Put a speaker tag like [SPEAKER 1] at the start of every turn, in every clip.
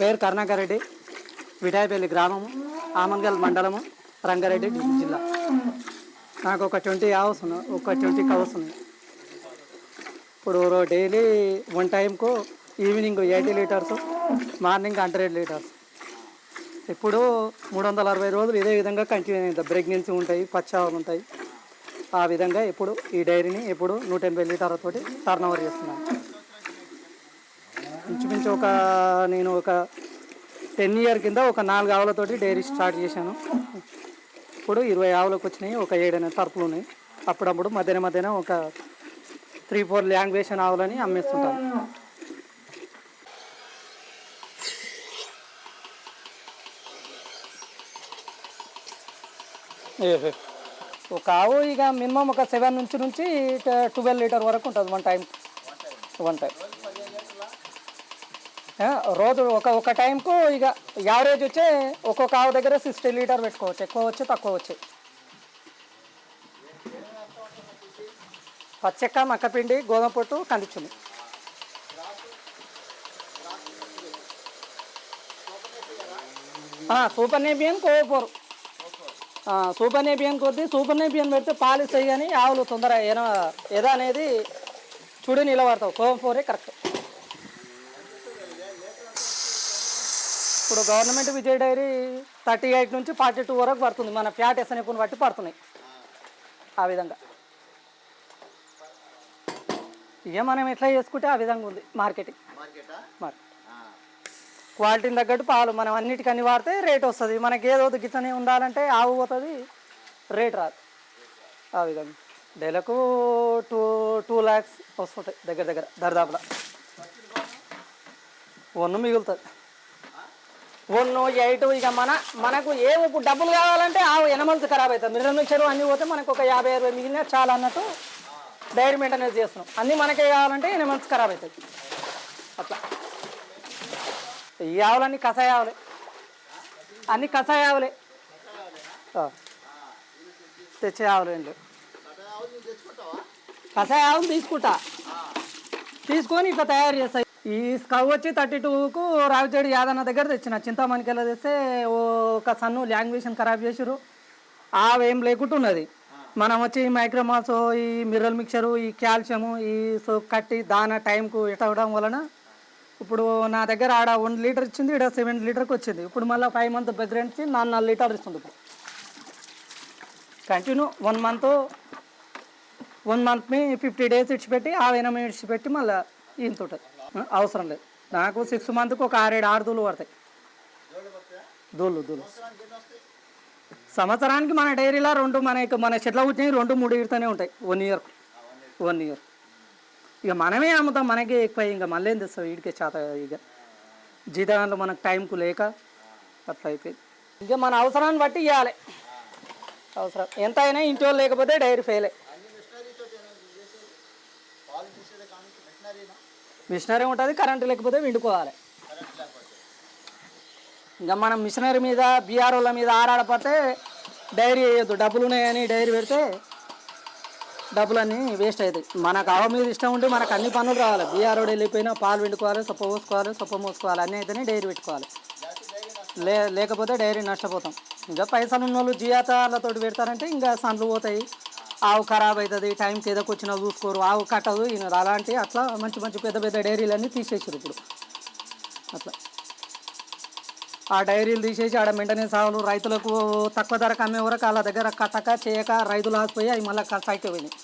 [SPEAKER 1] పేరు కరుణాకర్ రెడ్డి విటాయపల్లి గ్రామము ఆమన్గల్ మండలము రంగారెడ్డి జిల్లా. నాకు ఒక ట్వంటీ అవర్స్ ఉన్నాయి ఒక ట్వంటీ కవర్స్ ఉన్నాయి. ఇప్పుడు డైలీ వన్ టైంకు evening eighty litres morning hundred litres. ఇప్పుడు మూడు వందల అరవై రోజులు ఇదే విధంగా కంటిన్యూ అయింది. ప్రెగ్నెన్సీ ఉంటాయి పచ్చావలు ఉంటాయి. ఆ విధంగా ఇప్పుడు ఈ డైరీని ఇప్పుడు నూట ఎనభై లీటర్లతోటి టర్న్ ఓవర్ చేస్తున్నాను. ఇంచుమించు ఒక నేను ఒక టెన్ ఇయర్ కింద ఒక నాలుగు ఆవులతోటి డైరీ స్టార్ట్ చేశాను. ఇప్పుడు ఇరవై ఆవులకు వచ్చినాయి ఒక ఏడైనా తరపులు ఉన్నాయి. అప్పుడప్పుడు మధ్యాహ్నం మధ్యాహ్నం ఒక త్రీ ఫోర్ లాంగ్వేషన్ ఆవులని అమ్మేస్తుంటాను. ఒక ఆవు ఇక మినిమం ఒక సెవెన్ నుంచి నుంచి ట్వెల్వ్ లీటర్ వరకు ఉంటుంది వన్ టైం. One time. రోజు ఒక ఒక టైంకు ఇక యావరేజ్ వచ్చే ఒక్కొక్క ఆవు దగ్గర సిక్స్టీ లీటర్ పెట్టుకోవచ్చు. ఎక్కువ వచ్చి తక్కువ వచ్చి. పచ్చెక్క మక్కపిండి గోధుమ పొట్టు కందిచుంది సూపర్ నేపియన్ కోపోరు సూపర్ నేపియన్ కొద్ది సూపర్ నేపియన్ పెడితే పాలు ఇస్తాయి కానీ ఆవులు తొందర ఏదో ఏదా అనేది చూడి నిలబడతావు కోపోరే కరెక్ట్. ఇప్పుడు government Vijay dairy thirty eight నుంచి ఫార్టీ టూ వరకు పడుతుంది. మన ఫ్యాట్ ఎస్ఎన్ఎఫ్ని బట్టి పడుతున్నాయి. ఆ విధంగా. ఇక మనం ఎట్లా చేసుకుంటే ఆ విధంగా ఉంది మార్కెటింగ్.
[SPEAKER 2] మార్కెటా?
[SPEAKER 1] మార్కెట్ క్వాలిటీని తగ్గట్టు పాలు మనం అన్నిటికీ అన్ని వాడితే రేట్ వస్తుంది. మనకి ఏదో గిట్టనే ఉండాలంటే ఆవు పోతుంది రేట్ రాదు. ఆ విధంగా. డైలకు టూ టూ ల్యాక్స్ వస్తుంటాయి దగ్గర దగ్గర దరిదాపులా. వన్ను మిగులుతుంది. ఒన్ను ఎయిట్ ఇక మన మనకు ఏ ఇప్పుడు డబ్బులు కావాలంటే ఆవు ఎనమల్స్ ఖరాబ్ అవుతుంది మినరల్ మిక్చర్ అన్నీ పోతే మనకు ఒక యాభై అరవై మిగిలిన చాలా అన్నట్టు డైరీ మెయింటెనెన్స్ చేస్తున్నాం. అన్నీ మనకే కావాలంటే ఎనమల్స్ ఖరాబ్ అవుతాయి. అట్లా. ఈ ఆవులన్నీ కషాయ ఆవులే. అన్ని కషాయ ఆవులే. తెచ్చే ఆవులు కషాయ ఆవులు తీసుకుంటా. తీసుకొని ఇట్లా తయారు చేస్తాయి ఈ స్కవ్ వచ్చి థర్టీ టూకు రావిచేడు యాదన్న దగ్గర తెచ్చిన. చింతామణికి వెళ్ళి తెస్తే ఓ ఒక సన్ను లాంగ్వేషన్ ఖరాబ్ చేసిర్రు. ఆవేం లేకుండా ఉన్నది. మనం వచ్చి మైక్రోమాస్ ఈ మిరల్ మిక్చరు ఈ కాల్షియము ఈ సో కట్టి దాన టైంకు ఇవ్వడం వలన ఇప్పుడు నా దగ్గర ఆడ వన్ లీటర్ ఇచ్చింది ఇక్కడ సెవెన్ లీటర్కి వచ్చింది. ఇప్పుడు మళ్ళీ ఫైవ్ మంత్ ప్రెగ్నెన్సీ నాలుగు నాలుగు లీటర్ ఇస్తుంది ఇప్పుడు. కంటిన్యూ వన్ మంత్ వన్ మంత్ని ఫిఫ్టీ డేస్ ఇడిచిపెట్టి ఆ ఎనభై ఇడిచిపెట్టి మళ్ళీ ఇంత ఉంటుంది అవసరం లేదు. నాకు సిక్స్ మంత్కి ఒక ఆరేడు ఆరు దూలు పడతాయి. దూళ్ళు దూలు సంవత్సరానికి మన డైరీలో రెండు మన మన చెట్ల పుట్టినవి రెండు మూడు ఇడుతూనే ఉంటాయి. వన్ ఇయర్ వన్ ఇయర్ ఇక మనమే అమ్ముతాం మనకే ఎక్కువ ఇంకా మళ్ళీ ఏం తెస్తాం వీడికే చేత ఇక. జీతాలు మనకు టైంకు లేక అట్లా అయిపోయింది ఇక మన అవసరాన్ని బట్టి ఇవ్వాలి. అవసరం. ఎంత అయినా ఇంటి వాళ్ళు లేకపోతే డైరీ ఫెయిలే. మిషనరీ ఉంటుంది కరెంటు లేకపోతే విండుకోవాలి. ఇంకా మనం మిషనరీ మీద బీఆర్ఓల మీద ఆరాడపడితే డైరీ వేయద్దు. డబ్బులు ఉన్నాయని డైరీ పెడితే డబ్బులన్నీ వేస్ట్ అవుతాయి. మనకు అవ మీద ఇష్టం ఉంటే మనకు అన్ని పనులు రావాలి. బీఆర్ఓ వెళ్ళిపోయినా పాలు వండుకోవాలి సొప్ప పోసుకోవాలి సొప్ప మోసుకోవాలి అన్నీ అయితేనే డైరీ పెట్టుకోవాలి. లే లేకపోతే డైరీ నష్టపోతాం. ఇంకా పైసలు ఉన్న వాళ్ళు జియాతాలతో పెడతారంటే ఇంకా సండ్లు పోతాయి. ఆవు ఖరాబ్ అవుతుంది టైంకి ఏదో వచ్చినా చూసుకోరు ఆవు కట్టదు ఈయన అలాంటి అట్లా మంచి మంచి పెద్ద పెద్ద డైరీలన్నీ తీసేసారు ఇప్పుడు. అట్లా. ఆ డైరీలు తీసేసి ఆడ మెయింటెనెన్స్ ఆవులు రైతులకు తక్కువ ధరకు అమ్మే వరకు వాళ్ళ దగ్గర కట్టక చేయక రైతులు ఆగిపోయి అవి మళ్ళీ కష్టాయితే పోయినాయి.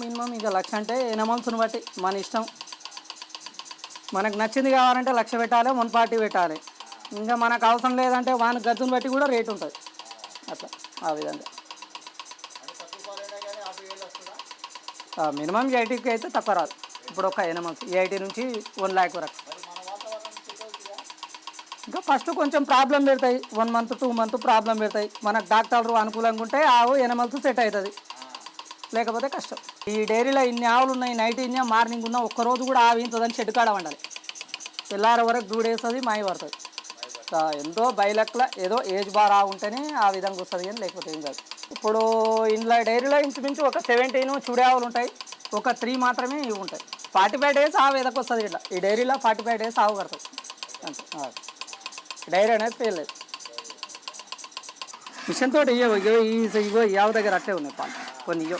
[SPEAKER 1] మినిమం ఇక లక్ష అంటే ఎనమల్స్ని బట్టి మన ఇష్టం. మనకు నచ్చింది కావాలంటే లక్ష పెట్టాలి వన్ పార్టీ పెట్టాలి. ఇంకా మనకు అవసరం లేదంటే వాని గజ్జును బట్టి కూడా రేట్ ఉంటుంది. అట్లా ఆ విధంగా. మినిమం ఎయిటీకి అయితే తక్కువ రాదు. ఇప్పుడు ఒక ఎనమల్స్ ఎయిటీ నుంచి వన్ ల్యాక్ వరకు. ఇంకా ఫస్ట్ కొంచెం ప్రాబ్లం పెడతాయి. One month two month problem పెడతాయి. మనకు డాక్టర్లు అనుకూలంగా ఉంటే ఆవు ఎనమల్స్ సెట్ అవుతుంది. లేకపోతే కష్టం. ఈ డైరీలో ఇన్ని ఆవులు ఉన్నాయి నైట్ ఇన్నా మార్నింగ్ ఉన్నా ఒక్కరోజు కూడా ఆవి ఇంతదని చెట్టు కాడ వండాలి. తెల్లారి వరకు దూడేస్తుంది మాయ పడుతుంది. ఎంతో బయలక్ల ఏదో ఏజ్ బార్ ఉంటేనే ఆ విధంగా వస్తుంది కానీ లేకపోతే ఏం కాదు. ఇప్పుడు ఇంట్లో డైరీలో ఇంచుమించు ఒక సెవెంటీన్ చూడేవాళ్ళు ఉంటాయి. ఒక త్రీ మాత్రమే ఇవి ఉంటాయి. ఫార్టీ ఫైవ్ డేస్ ఆవు ఎదకు వస్తుంది ఇట్లా. ఈ డైరీలో ఫార్టీ ఫైవ్ డేస్ ఆవు కడతాయి అంతే. డైరీ అనేది ఫెయిల్ లేదు. మిషన్ తోటి ఇయ్యో ఇగో ఈ ఇగో దగ్గర అట్లే ఉన్నాయి పాలు. కొన్ని ఇయ్యో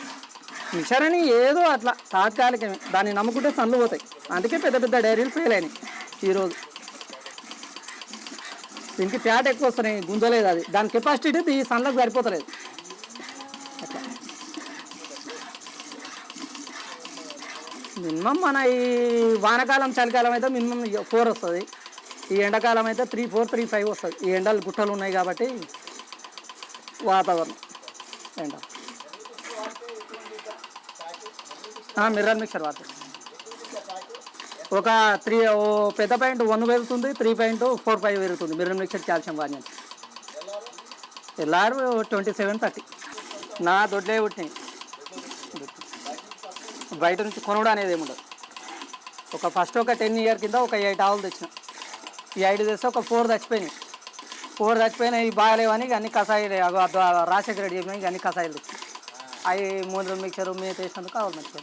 [SPEAKER 1] మిషన్ అని ఏదో అట్లా తాత్కాలికమే. దాన్ని నమ్ముకుంటే సన్లు పోతాయి. అందుకే పెద్ద పెద్ద డైరీలు ఫెయిల్ అయినాయి ఈరోజు. దీనికి ఫ్యాట్ ఎక్కువ వస్తున్నాయి గుంజలేదు అది. దాని కెపాసిటీ ఈ సన్లకు సరిపోతలేదు. మినిమం మన ఈ వానకాలం చలికాలం అయితే మినిమం ఫోర్ వస్తుంది. ఈ ఎండాకాలం అయితే త్రీ ఫోర్ త్రీ ఫైవ్ వస్తుంది. ఈ ఎండలు గుట్టలు ఉన్నాయి కాబట్టి వాతావరణం. ఎండ. మిర్రర్ మిక్సర్ వాటర్ ఒక త్రీ ఓ పెద్ద పాయింట్ వన్ పెరుగుతుంది త్రీ పాయింట్ ఫోర్ ఫైవ్ పెరుగుతుంది. మిర్రర్ మిక్సర్ కాల్షియం వాడిని ఎల్ఆర్ ట్వంటీ సెవెన్ థర్టీ నా దొడ్లే పుట్టినాయి. బయట నుంచి కొనడం అనేది ఏముండదు ఒక ఫస్ట్ ఒక టెన్ ఇయర్ కింద ఒక ఎయిట్ ఆవులు తెచ్చిన. ఈ ఐదు తెస్తే ఒక ఫోర్ చచ్చిపోయినాయి. ఫోర్ చచ్చిపోయినాయి బాగాలేవని అన్ని కషాయాలు రాజశేఖర రెడ్డి చెప్పినాయి అన్ని కషాయాలు అవి మూడు మిక్చర్ మీద వేసినందుకు కావాలి మంచిగా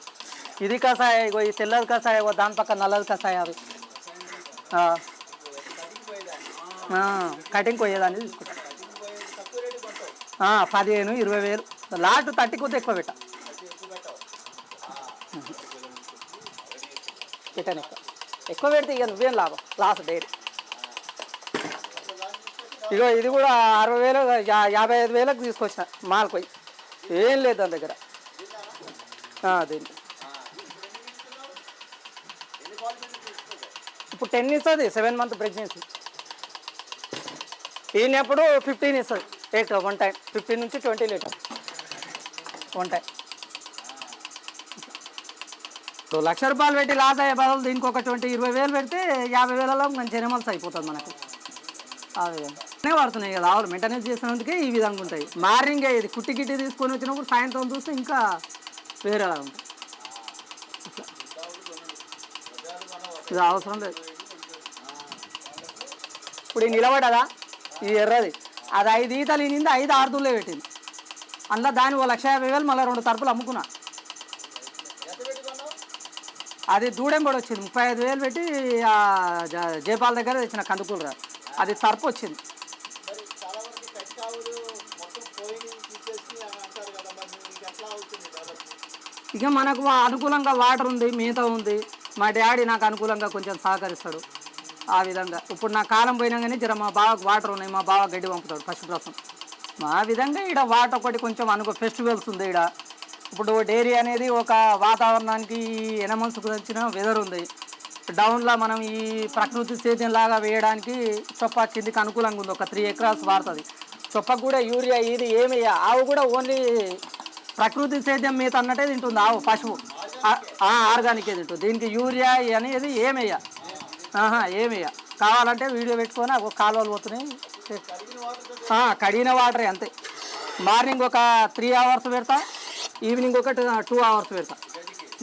[SPEAKER 1] ఇది కషాయ ఇగో ఈ తెల్లది కషాయ ఇగో దాని పక్క నల్లది కషాయ అవి కటింగ్ కొయ్యేదాన్ని తీసుకుంటా. పదిహేను ఇరవై వేలు. లాస్ట్ థర్టీ కొద్ది ఎక్కువ పెట్ట. పెట్టాను ఎక్కువ. ఎక్కువ పెడితే ఇక నువ్వేం లాభం? లాస్ట్ డైరీ ఇగో ఇది కూడా అరవై వేలు యా- యాభై ఐదు వేలకు తీసుకొచ్చిన మాల్ ఏం లేదు దాని దగ్గర. దీన్ని ఇప్పుడు టెన్ ఇస్తుంది సెవెన్ మంత్ ప్రెగ్నెన్సీ ఈయనప్పుడు ఫిఫ్టీన్ ఇస్తుంది. ఎయిట్ వన్ టైం ఫిఫ్టీన్ నుంచి twenty litre one time so lakh రూపాయలు పెట్టి లాస్ అయ్యే బదులు దీనికి ఒక ట్వంటీ ఇరవై వేలు పెడితే యాభై వేలలో మంచి ఎనిమల్స్ అయిపోతుంది మనకు. ఆ విధంగా అనే వాడుతున్నాయి కదా ఆవులు మెయింటెనెన్స్ చేసినందుకే ఈ విధంగా ఉంటాయి. మార్నింగే ఇది. కుట్టి గిట్టి తీసుకొని వచ్చినప్పుడు సాయంత్రం చూస్తే ఇంకా వేరేలా ఉంటుంది. ఇది అవసరం లేదు. ఇప్పుడు ఈ నిలబడదా? ఇది ఎర్రది. అది ఐదు ఈతలు ఈనింది ఐదు ఆరుదులే పెట్టింది. అందులో దాని ఓ లక్ష యాభై వేలు మళ్ళీ రెండు తరపులు అమ్ముకున్నా. అది దూడెం కూడా వచ్చింది. ముప్పై ఐదు వేలు పెట్టి ఆ జ- దగ్గర తెచ్చిన కందుకూరు అది తరపు వచ్చింది. ఇక మనకు అనుకూలంగా వాటర్ ఉంది మిగతా ఉంది. మా డాడీ నాకు అనుకూలంగా కొంచెం సహకరిస్తాడు. ఆ విధంగా. ఇప్పుడు నా కాలం పోయినా కానీ జర మా బావకు వాటర్ ఉన్నాయి మా బావ గడ్డి పంపుతాడు పశుప్రసం మా విధంగా ఈడ వాటర్ ఒకటి కొంచెం అనుకో ఫెస్టివల్స్ ఉంది ఈడ. ఇప్పుడు డైరీ అనేది ఒక వాతావరణానికి ఎనమన్సుకు వచ్చిన వెదర్ ఉంది. డౌన్లో మనం ఈ ప్రకృతి సేద్యం లాగా వేయడానికి చొప్ప కిందికి అనుకూలంగా ఉంది. ఒక త్రీ ఎకరాస్ వాడుతుంది. చొప్పకు కూడా యూరియా ఇది ఏమి ఆవు కూడా ఓన్లీ ప్రకృతి సేద్యం మీద అన్నట్టే తింటుంది ఆవు పశువు. ఆర్గానిక్ తింటుంది దీనికి యూరియా అనేది ఏమేయ ఆహా కావాలంటే వీడియో పెట్టుకొని ఒక కాలువలు పోతున్నాయి. కడిగిన వాటర్ అంతే. మార్నింగ్ ఒక త్రీ అవర్స్ పెడతా ఈవినింగ్ ఒక టూ అవర్స్ పెడతా.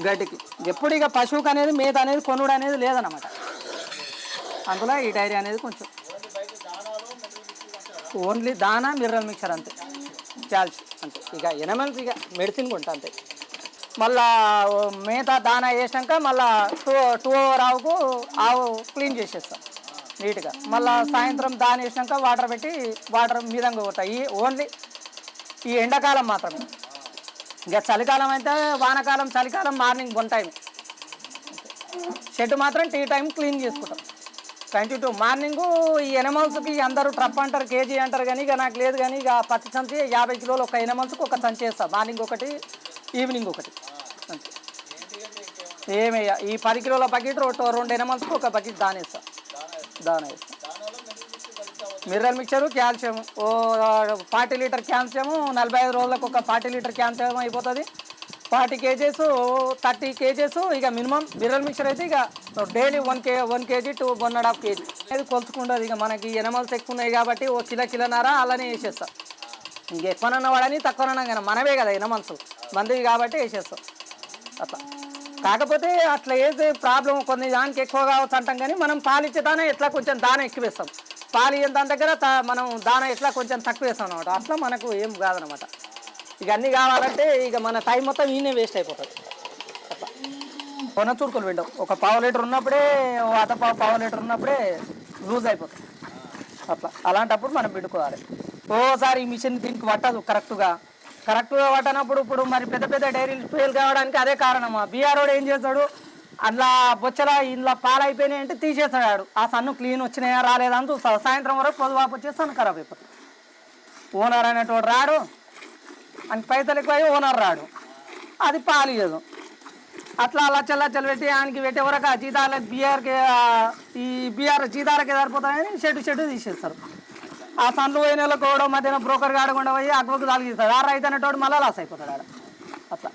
[SPEAKER 1] గడ్డికి. ఎప్పుడు ఇక పశువుకి అనేది మేత అనేది కొనుడు అనేది లేదన్నమాట. అందులో ఈ డైరీ అనేది కొంచెం. ఓన్లీ దానా మిర్రల్ మిక్చర్ అంతే. క్యాల్షియం అంతే. ఇక ఎనమల్స్ ఇక మెడిసిన్ కొంటా అంతే. మళ్ళా మేత దానా వేసినాక మళ్ళా టూ టూ అవర్ ఆవుకు ఆవు క్లీన్ చేసేస్తాం నీట్గా. మళ్ళీ సాయంత్రం దాని వేసినాక వాటర్ పెట్టి వాటర్ మీదంగా పోతాయి. ఈ ఓన్లీ ఈ ఎండాకాలం మాత్రమే. ఇక చలికాలం అయితే వానకాలం చలికాలం మార్నింగ్ వన్ టైం షెడ్ మాత్రం టీ టైం క్లీన్ చేసుకుంటాం. కంటిన్యూ మార్నింగ్ ఈ ఎనిమల్స్కి అందరూ ట్రప్ అంటారు కేజీ అంటారు కానీ ఇక నాకు లేదు కానీ ఇక పచ్చి సంచి యాభై కిలోలు ఒక ఎనిమల్స్కి ఒక సంచి వేస్తాను మార్నింగ్ ఒకటి ఈవినింగ్ ఒకటి. అంతే. ఏమయ్యా ఈ పది కిలోల బకెట్ రెండు రెండు ఎనిమల్స్కి ఒక బకెట్ దానేస్తా దాన వేస్తా మిర్రల్ మిక్చరు క్యాల్షియం ఓ ఫార్టీ లీటర్ క్యాల్షియము నలభై ఐదు రోజులకు ఒక ఫార్టీ లీటర్ క్యాల్షియం అయిపోతుంది. ఫార్టీ కేజెస్ థర్టీ కేజెస్ ఇక మినిమం మిర్రల్ మిక్చర్ అయితే ఇక daily one K one kg two one and half kg. అనేది కొలుచుకుంటుంది ఇక మనకి ఎనమల్స్ ఎక్కువ ఉన్నాయి కాబట్టి ఓ కిలో కిలోన్నర అలానే వేసేస్తాం. ఇంక ఎక్కువనన్నా వాడని తక్కువనన్నా కానీ మనమే కదా ఎనమల్స్. మందివి కాబట్టి వేసేస్తాం. అట్లా. కాకపోతే అట్లా ఏది ప్రాబ్లం కొన్ని దానికి ఎక్కువ కావచ్చు అంటాం కానీ మనం పాలు ఇచ్చే దాన ఎట్లా కొంచెం దాన ఎక్కువ వేస్తాం. పాలు ఇయ్యని దాని దగ్గర మనం దాన ఎట్లా కొంచెం తక్కువ వేస్తాం అనమాట అట్లా మనకు ఏం కాదనమాట ఇక అన్నీ కావాలంటే ఇక మన టైం మొత్తం ఈయనే వేస్ట్ అయిపోతుంది. అట్లా. కొన చూడుకొని పిండం ఒక పావు లీటర్ ఉన్నప్పుడే ఓ అత పావు పావు లీటర్ ఉన్నప్పుడే లూజ్ అయిపోతుంది అట్లా. అలాంటప్పుడు మనం పెట్టుకోవాలి ఓసారి ఈ మిషన్ దీనికి పట్టదు కరెక్ట్గా. కరెక్ట్గా పట్టనప్పుడు ఇప్పుడు మరి పెద్ద పెద్ద డైరీలు ఫెయిల్ కావడానికి అదే కారణమా బీఆర్ఓడు ఏం చేస్తాడు? అందులో బొచ్చల ఇంట్లో పాలు అయిపోయినాయి అంటే తీసేస్తాడు. ఆ సన్ను క్లీన్ వచ్చినాయా రాలేదా అని చూస్తాడు. సాయంత్రం వరకు పొదువాపు వచ్చేసి సన్ను ఖరాబ్ అయిపోతుంది. ఓనర్ అనేటోడు రాడు. అని పైసలు ఎక్కువ ఓనర్ రాడు. అది పాలు ఇవ్వదు అట్లా లచ్చలు లచ్చలు పెట్టి ఆయనకి పెట్టే వరకు ఆ జీతాలకు బీఆర్కి ఈ బీఆర్ జీతాలకి సరిపోతాయని షెడ్ షెడ్ తీసేస్తారు. ఆ సన్లు పోయిన వాళ్ళకి కూడా మధ్యాహ్నం బ్రోకర్ కాడకుండా పోయి అగ్వకు తాగిస్తాడు ఆ రైతు అనేటోడు మళ్ళీ లాస్ అయిపోతాడు ఆడ. అట్లా.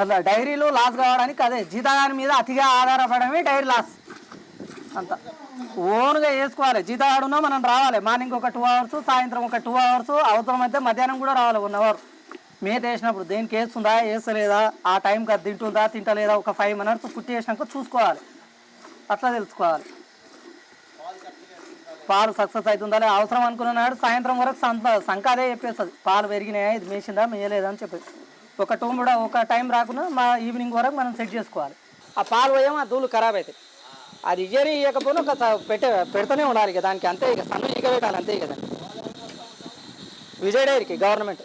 [SPEAKER 1] అట్లా డైరీలో లాస్ కావడానికి అదే జీతగాని మీద అతిగా ఆధారపడమే డైరీ లాస్ అంత. ఓన్గా వేసుకోవాలి. జీతగాడున్నా మనం రావాలి. మార్నింగ్ ఒక టూ అవర్స్ సాయంత్రం ఒక టూ అవర్స్ అవసరమైతే మధ్యాహ్నం కూడా రావాలి వన్ అవర్ మేత వేసినప్పుడు దేనికి వేస్తుందా వేస్తలేదా ఆ టైంకి అది తింటుందా తింటలేదా ఒక ఫైవ్ మినిట్స్ పుట్టి వేసినాక చూసుకోవాలి. అట్లా తెలుసుకోవాలి. పాలు సక్సెస్ అవుతుందా లేదా అవసరం అనుకున్నాడు. సాయంత్రం వరకు సంత సంఖ అదే చెప్పేస్తుంది. పాలు పెరిగినాయా ఇది మేసిందా మేయలేదా అని చెప్పేసి ఒక టూ కూడా ఒక టైం రాకుండా మా ఈవినింగ్ వరకు మనం సెట్ చేసుకోవాలి. ఆ పాలు పోయామో ఆ దూలు ఖరాబ్ అవుతాయి. అది ఇయ్యని ఇవ్వకపోయినా ఒక పెట్టే పెడుతూనే ఉండాలి ఇక దానికి. అంతే ఇక సన్న ఇక పెట్టాలి అంతే కదా దాన్ని డైరీకి గవర్నమెంట్.